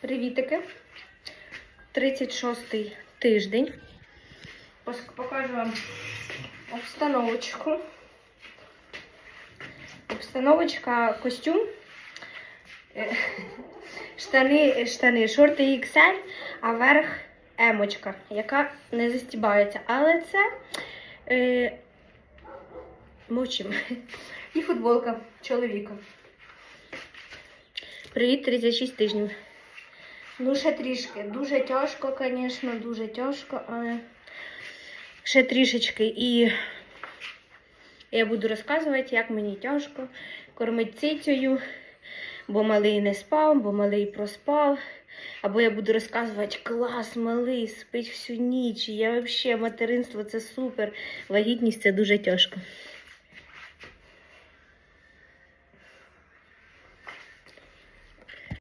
Привітики. 36-й тиждень. Покажу вам обстановочку. Обстановочка, костюм. Е, Штани, штани, шорти XL, а верх емочка, яка не застібається. Але це е, мовчимо. І футболка чоловіка. Привіт, 36 тижнів. Ну, ще трішки. Дуже тяжко, звісно, дуже тяжко, але ще трішечки. І я буду розказувати, як мені тяжко кормити цицею, бо малий не спав, бо малий проспав. Або я буду розказувати, клас, малий, спить всю ніч. Я взагалі материнство це супер. Вагітність це дуже тяжко.